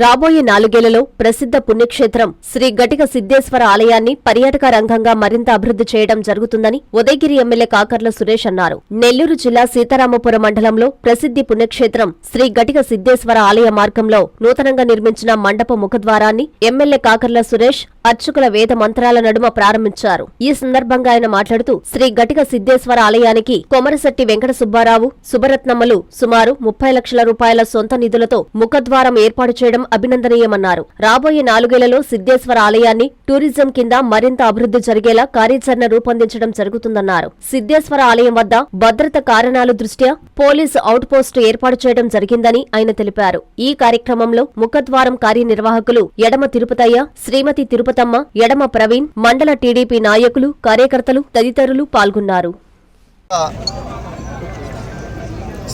రాబోయే నాలుగేళ్ళలో ప్రసిద్ధ పుణ్యక్షేత్రం శ్రీ గటిక సిద్ధేశ్వర ఆలయాన్ని పర్యాటక రంగంగా మరింత అభివృద్ధి చేయడం జరుగుతుందని ఉదయగిరి ఎమ్మెల్యే కాకర్ల సురేష్ అన్నారు. నెల్లూరు జిల్లా సీతారామపురం మండలంలో ప్రసిద్ధి పుణ్యక్షేత్రం శ్రీ గటిక సిద్ధేశ్వర ఆలయ మార్గంలో నూతనంగా నిర్మించిన మండప ముఖద్వారాన్ని ఎమ్మెల్యే కాకర్ల సురేష్ అర్చకుల వేద మంత్రాల నడుమ ప్రారంభించారు. ఈ సందర్భంగా ఆయన మాట్లాడుతూ శ్రీ గటిక సిద్ధేశ్వర ఆలయానికి కొమరశెట్టి వెంకట సుబ్బారావు సుబరత్నమ్మలు సుమారు ముప్పై లక్షల రూపాయల సొంత నిధులతో ముఖద్వారం ఏర్పాటు చేయడం అభినందనీయమన్నారు. రాబోయే నాలుగేళ్ళలో సిద్ధేశ్వర ఆలయాన్ని టూరిజం కింద మరింత అభివృద్ధి జరిగేలా కార్యాచరణ రూపొందించడం జరుగుతుందన్నారు. సిద్ధేశ్వర ఆలయం వద్ద భద్రత కారణాల దృష్ట్యా పోలీసు అవుట్ పోస్టు ఏర్పాటు చేయడం జరిగిందని ఆయన తెలిపారు. ఈ కార్యక్రమంలో ముఖద్వారం కార్యనిర్వాహకులు ఎడమ తిరుపతయ్య శ్రీమతి తిరుపతమ్మ ఎడమ ప్రవీణ్ మండల టీడీపీ నాయకులు కార్యకర్తలు తదితరులు పాల్గొన్నారు.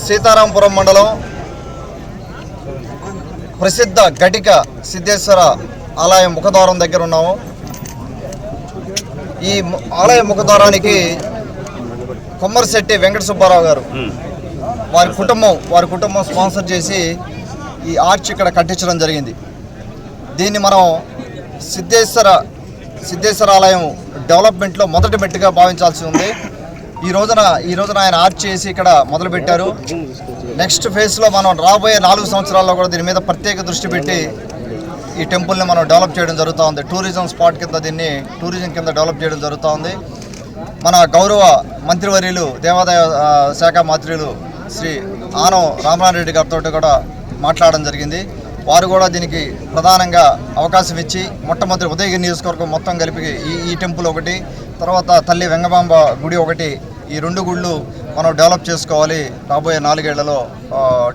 సీతారాంపురం మండలం ప్రసిద్ధ ఘటిక సిద్ధేశ్వర ఆలయ ముఖద్వారం దగ్గర ఉన్నాము. ఈ ఆలయ ముఖద్వారానికి కొమ్మరిశెట్టి వెంకట సుబ్బారావు గారు వారి కుటుంబం వారి కుటుంబం స్పాన్సర్ చేసి ఈ ఆర్చ్ ఇక్కడ కట్టించడం జరిగింది. దీన్ని మనం సిద్ధేశ్వర సిద్ధేశ్వర ఆలయం డెవలప్మెంట్లో మొదటి మెట్టుగా భావించాల్సి ఉంది. ఈ రోజున ఈ రోజున ఆయన ఆర్చ్ చేసి ఇక్కడ మొదలుపెట్టారు. నెక్స్ట్ ఫేజ్లో మనం రాబోయే నాలుగు సంవత్సరాల్లో కూడా దీని మీద ప్రత్యేక దృష్టి పెట్టి ఈ టెంపుల్ని మనం డెవలప్ చేయడం జరుగుతూ ఉంది. టూరిజం స్పాట్ కింద దీన్ని టూరిజం కింద డెవలప్ చేయడం జరుగుతూ ఉంది. మన గౌరవ మంత్రివర్యులు దేవాదాయ శాఖ మంత్రులు శ్రీ ఆనం రామనారాయణ గారితో కూడా మాట్లాడడం జరిగింది. వారు కూడా దీనికి ప్రధానంగా అవకాశం ఇచ్చి మొట్టమొదటి ఉదయగిరి నియోజకవర్గం మొత్తం కలిపి ఈ ఈ టెంపుల్ ఒకటి తర్వాత తల్లి వెంగబాంబ గుడి ఒకటి ఈ రెండు గుళ్ళు మనం డెవలప్ చేసుకోవాలి. రాబోయే నాలుగేళ్ళలో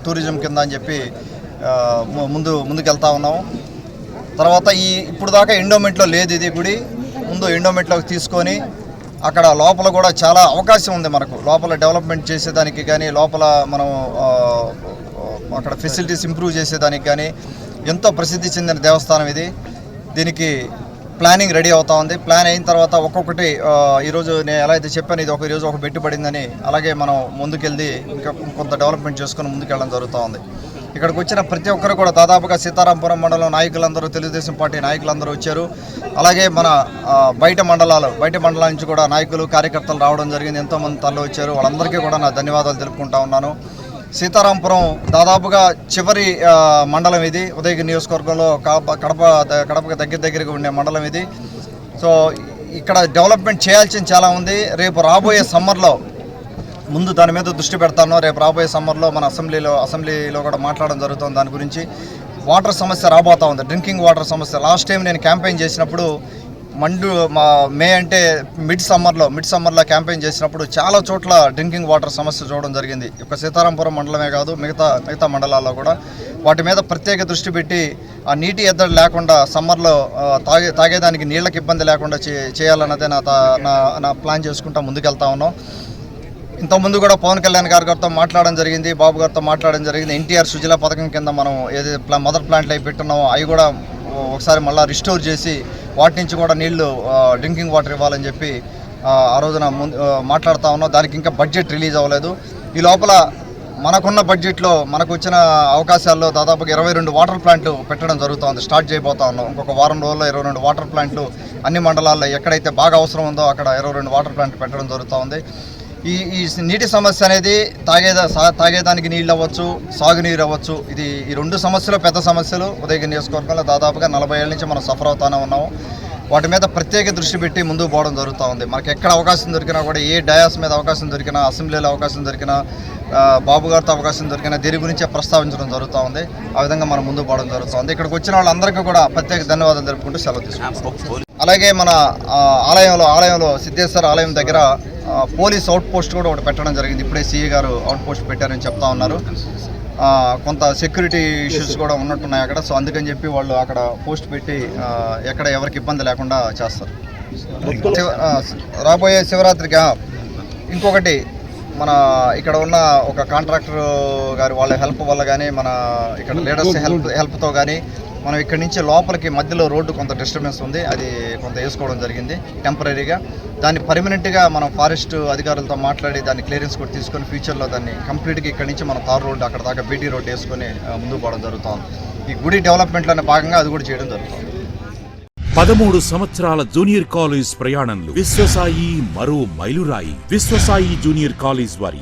టూరిజం కింద అని చెప్పి ముందు ముందుకెళ్తా ఉన్నాము తర్వాత ఈ ఇప్పుడు దాకా ఎండోమెంట్లో లేదు ఇది గుడి. ముందు ఎండోమెంట్లోకి తీసుకొని అక్కడ లోపల కూడా చాలా అవకాశం ఉంది మనకు. లోపల డెవలప్మెంట్ చేసేదానికి కానీ లోపల మనం అక్కడ ఫెసిలిటీస్ ఇంప్రూవ్ చేసేదానికి కానీ ఎంతో ప్రసిద్ధి చెందిన దేవస్థానం ఇది. దీనికి ప్లానింగ్ రెడీ అవుతా ఉంది. ప్లాన్ అయిన తర్వాత ఒక్కొక్కటి ఈరోజు నేను ఎలా అయితే చెప్పాను ఇది ఒక రోజు ఒక పెట్టుబడిందని అలాగే మనం ముందుకెళ్ళి ఇంకా కొంత డెవలప్మెంట్ చేసుకొని ముందుకెళ్ళడం జరుగుతూ ఉంది. ఇక్కడికి వచ్చిన ప్రతి ఒక్కరు కూడా దాదాపుగా సీతారాంపురం మండలం నాయకులందరూ తెలుగుదేశం పార్టీ నాయకులందరూ వచ్చారు. అలాగే మన బయట మండలాలు బయట మండలాల నుంచి కూడా నాయకులు కార్యకర్తలు రావడం జరిగింది. ఎంతోమంది తరలి వచ్చారు. వాళ్ళందరికీ కూడా నా ధన్యవాదాలు తెలుపుకుంటా ఉన్నాను. సీతారాంపురం దాదాపుగా చివరి మండలం ఇది. ఉదయగిరి నియోజకవర్గంలో కడప కడప దగ్గర దగ్గరగా ఉండే మండలం ఇది. సో ఇక్కడ డెవలప్మెంట్ చేయాల్సింది చాలా ఉంది. రేపు రాబోయే సమ్మర్లో ముందు దాని మీద దృష్టి పెడతాను. రేపు రాబోయే సమ్మర్లో మన అసెంబ్లీలో అసెంబ్లీలో కూడా మాట్లాడడం జరుగుతుంది దాని గురించి. వాటర్ సమస్య రాబోతా ఉంది. డ్రింకింగ్ వాటర్ సమస్య. లాస్ట్ టైం నేను క్యాంపెయిన్ చేసినప్పుడు మండు మా మే అంటే మిడ్ సమ్మర్లో మిడ్ సమ్మర్లో క్యాంపెయిన్ చేసినప్పుడు చాలా చోట్ల డ్రింకింగ్ వాటర్ సమస్య చూడడం జరిగింది. ఒక సీతారాంపురం మండలమే కాదు మిగతా మిగతా మండలాల్లో కూడా. వాటి మీద ప్రత్యేక దృష్టి పెట్టి ఆ నీటి ఎద్దడి లేకుండా సమ్మర్లో తాగే తాగేదానికి నీళ్ళకి ఇబ్బంది లేకుండా చే చేయాలన్నదే నా నా నా ప్లాన్ చేసుకుంటా ముందుకెళ్తా ఉన్నాం. ఇంతకుముందు కూడా పవన్ కళ్యాణ్ గారి గారితో మాట్లాడడం జరిగింది బాబు గారితో మాట్లాడడం జరిగింది. ఎన్టీఆర్ సుజల పథకం కింద మనం ఏదైతే ప్లా మదర్ ప్లాంట్లు అవి పెట్టున్నామో అవి కూడా ఒకసారి మళ్ళీ రిస్టోర్ చేసి వాటి నుంచి కూడా నీళ్ళు డ్రింకింగ్ వాటర్ ఇవ్వాలని చెప్పి ఆ, రోజున ముందు ఆ, ఉన్నాం. దానికి ఇంకా బడ్జెట్ రిలీజ్ అవ్వలేదు. ఈ లోపల మనకున్న బడ్జెట్లో మనకు వచ్చిన అవకాశాల్లో దాదాపుగా ఇరవై రెండు వాటర్ ప్లాంట్లు పెట్టడం జరుగుతుంది స్టార్ట్ చేయబోతా ఉన్నాం. ఇంకొక వారం రోజుల్లో ఇరవై రెండు వాటర్ ప్లాంట్లు అన్ని మండలాల్లో ఎక్కడైతే బాగా అవసరం ఉందో అక్కడ ఇరవై రెండు వాటర్ ప్లాంట్లు పెట్టడం జరుగుతూ ఉంది. ఈ ఈ నీటి సమస్య అనేది తాగేదా సా- తాగేదానికి నీళ్ళు అవ్వచ్చు సాగునీరు అవ్వచ్చు. ఇది ఈ రెండు సమస్యలు పెద్ద సమస్యలు. ఉదయగిరి నియోజకవర్గంలో దాదాపుగా నలభై ఏళ్ళ నుంచి మనం సఫర్ అవుతానే ఉన్నాము. వాటి మీద ప్రత్యేక దృష్టి పెట్టి ముందుకు పోవడం జరుగుతూ ఉంది. మనకి ఎక్కడ అవకాశం దొరికినా కూడా ఏ డయాస్ మీద అవకాశం దొరికినా అసెంబ్లీలో అవకాశం దొరికినా బాబు గారితో అవకాశం దొరికినా దీని గురించే ప్రస్తావించడం జరుగుతూ ఉంది. ఆ విధంగా మనం ముందుకు పోవడం జరుగుతుంది ఇక్కడికి వచ్చిన వాళ్ళందరికీ కూడా ప్రత్యేక ధన్యవాదాలు తెలుపుకుంటూ సెలవు తీసుకుంటాం అలాగే మన ఆలయంలో ఆలయంలో సిద్ధేశ్వర ఆలయం దగ్గర పోలీస్ అవుట్ పోస్ట్ కూడా ఒకటి పెట్టడం జరిగింది. ఇప్పుడే సీఏ గారు అవుట్ పోస్ట్ పెట్టారని చెప్తా ఉన్నారు. కొంత సెక్యూరిటీ ఇష్యూస్ కూడా ఉన్నట్టున్నాయి అక్కడ. సో అందుకని చెప్పి వాళ్ళు అక్కడ పోస్ట్ పెట్టి ఎక్కడ ఎవరికి ఇబ్బంది లేకుండా చేస్తారు. రాబోయే శివరాత్రికి ఇంకొకటి మన ఇక్కడ ఉన్న ఒక కాంట్రాక్టర్ గారు వాళ్ళ హెల్ప్ వల్ల కానీ మన ఇక్కడ లీడర్స్ హెల్ప్ హెల్ప్తో కానీ మనం ఇక్కడి నుంచి లోపలికి మధ్యలో రోడ్డు కొంత డిస్టర్బెన్స్ ఉంది అది కొంత వేసుకోవడం జరిగింది టెంపరీగా దాన్ని పర్మనెంట్గా మనం ఫారెస్ట్ అధికారులతో మాట్లాడి దాన్ని క్లియరెన్స్ కూడా తీసుకొని ఫ్యూచర్లో దాన్ని కంప్లీట్గా ఇక్కడి నుంచి మనం తారు రోడ్డు అక్కడ దాకా బీటీ రోడ్డు వేసుకొని ముందుకు పోవడం జరుగుతుంది. ఈ గుడి డెవలప్మెంట్లోనే భాగంగా అది కూడా చేయడం జరుగుతుంది. పదమూడు సంవత్సరాల జూనియర్ కాలేజ్ ప్రయాణంలో విశ్వసాయి మరో మైలురాయి. విశ్వసాయి జూనియర్ కాలేజ్ వారి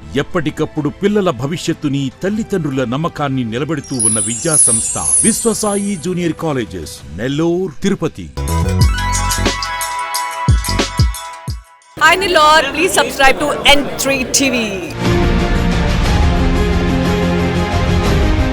ఎప్పటికప్పుడు పిల్లల భవిష్యత్తుని తల్లిదండ్రుల నమ్మకాన్ని నిలబెడుతూ ఉన్న విద్యా సంస్థ Vishwasai junior colleges Nellore Tirupati. Hi Nilor, please subscribe to N3 TV